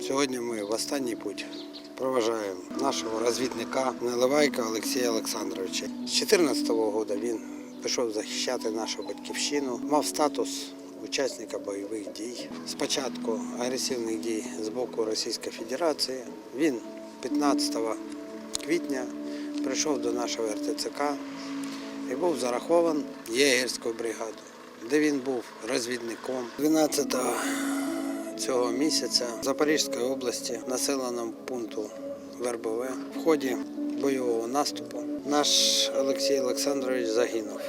Сьогодні ми в останній путь проважаємо нашого розвідника Наливайка Олексія Олександровича. З 2014 року він пішов захищати нашу батьківщину, мав статус учасника бойових дій. Спочатку агресивних дій з боку Російської Федерації. Він 15 квітня прийшов до нашого РТЦК і був зарахований в єгерську бригаду, де він був розвідником. 12 цього місяця в Запорізькій області, населеному пункту Вербове, в ході бойового наступу наш Олексій Олександрович загинув.